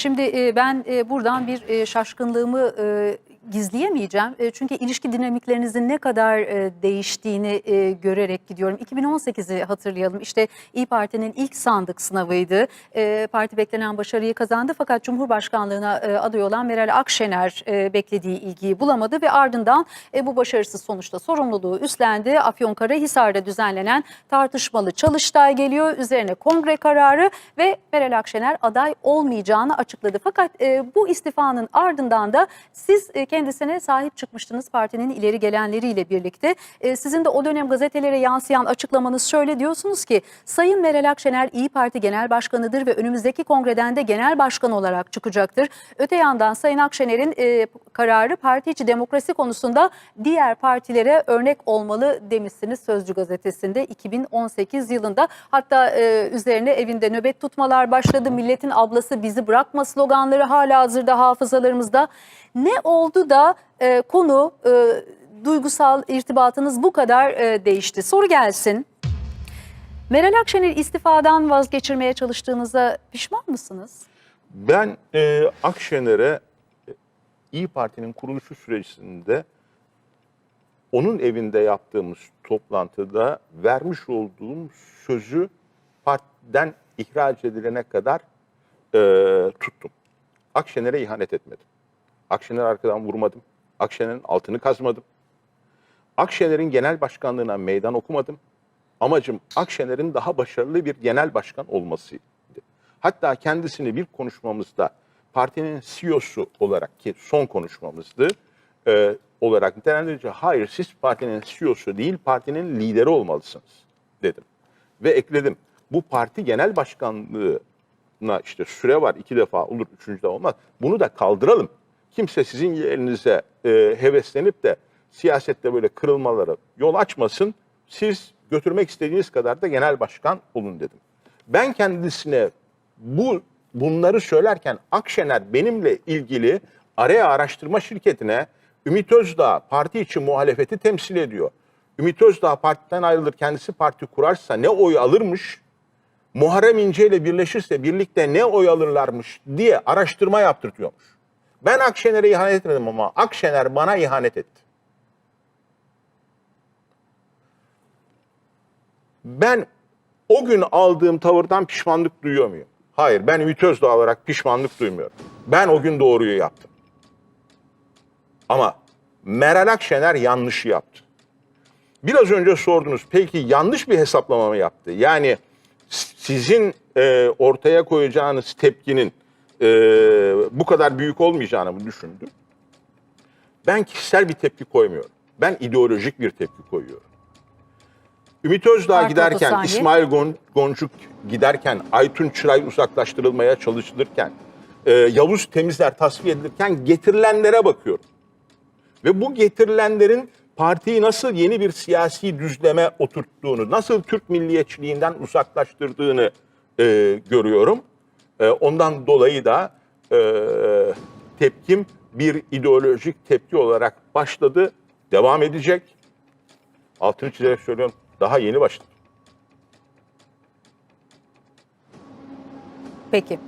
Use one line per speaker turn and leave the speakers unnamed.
Şimdi ben buradan bir şaşkınlığımı gizleyemeyeceğim. E, Çünkü ilişki dinamiklerinizin ne kadar e, değiştiğini e, görerek gidiyorum. 2018'i hatırlayalım. İşte İyi Parti'nin ilk sandık sınavıydı. Parti beklenen başarıyı kazandı fakat Cumhurbaşkanlığına aday olan Meral Akşener beklediği ilgiyi bulamadı ve ardından bu başarısız sonuçta sorumluluğu üstlendi. Afyonkarahisar'da düzenlenen tartışmalı çalıştay geliyor. Üzerine kongre kararı ve Meral Akşener aday olmayacağını açıkladı. Fakat bu istifanın ardından da siz e, kendisine sahip çıkmıştınız partinin ileri gelenleriyle birlikte. E, sizin de o dönem gazetelere yansıyan açıklamanız şöyle diyorsunuz ki Sayın Meral Akşener İyi Parti Genel Başkanı'dır ve önümüzdeki kongreden de genel başkan olarak çıkacaktır. Öte yandan Sayın Akşener'in e, kararı parti içi demokrasi konusunda diğer partilere örnek olmalı demişsiniz Sözcü gazetesinde 2018 yılında. Hatta e, üzerine evinde nöbet tutmalar başladı. Milletin ablası bizi bırakma sloganları hala hazırda hafızalarımızda. Ne oldu da e, konu e, duygusal irtibatınız bu kadar e, değişti? Soru gelsin. Meral Akşener istifadan vazgeçirmeye çalıştığınıza pişman mısınız?
Ben e, Akşener'e e, İyi Parti'nin kuruluşu sürecinde onun evinde yaptığımız toplantıda vermiş olduğum sözü partiden ihraç edilene kadar e, tuttum. Akşener'e ihanet etmedim. Akşener arkadan vurmadım. Akşener'in altını kazmadım. Akşener'in genel başkanlığına meydan okumadım. Amacım Akşener'in daha başarılı bir genel başkan olmasıydı. Hatta kendisini bir konuşmamızda partinin CEO'su olarak ki son konuşmamızdı e, olarak nitelendirince hayır siz partinin CEO'su değil partinin lideri olmalısınız dedim. Ve ekledim bu parti genel başkanlığına işte süre var iki defa olur üçüncü de olmaz bunu da kaldıralım. Kimse sizin yerinize e, heveslenip de siyasette böyle kırılmalara yol açmasın. Siz götürmek istediğiniz kadar da genel başkan olun dedim. Ben kendisine bu bunları söylerken Akşener benimle ilgili araya araştırma şirketine Ümit Özdağ parti içi muhalefeti temsil ediyor. Ümit Özdağ partiden ayrılır kendisi parti kurarsa ne oy alırmış? Muharrem İnce ile birleşirse birlikte ne oy alırlarmış diye araştırma yaptırtıyormuş. Ben Akşener'e ihanet etmedim ama Akşener bana ihanet etti. Ben o gün aldığım tavırdan pişmanlık duyuyor muyum? Hayır, ben Ümit Özdağ olarak pişmanlık duymuyorum. Ben o gün doğruyu yaptım. Ama Meral Akşener yanlışı yaptı. Biraz önce sordunuz, peki yanlış bir hesaplama mı yaptı? Yani sizin e, ortaya koyacağınız tepkinin e, bu kadar büyük olmayacağını mı düşündü? Ben kişisel bir tepki koymuyorum. Ben ideolojik bir tepki koyuyorum. Ümit Özdağ
Parti
giderken. İsmail Gon- Goncuk giderken, Aytun Çıray uzaklaştırılmaya çalışılırken, e, Yavuz Temizler tasfiye edilirken getirilenlere bakıyorum. Ve bu getirilenlerin partiyi nasıl yeni bir siyasi düzleme oturttuğunu, nasıl Türk milliyetçiliğinden uzaklaştırdığını e, görüyorum. E, ondan dolayı da e, tepkim bir ideolojik tepki olarak başladı, devam edecek. Altını çizerek söylüyorum, daha yeni başladı.
Peki.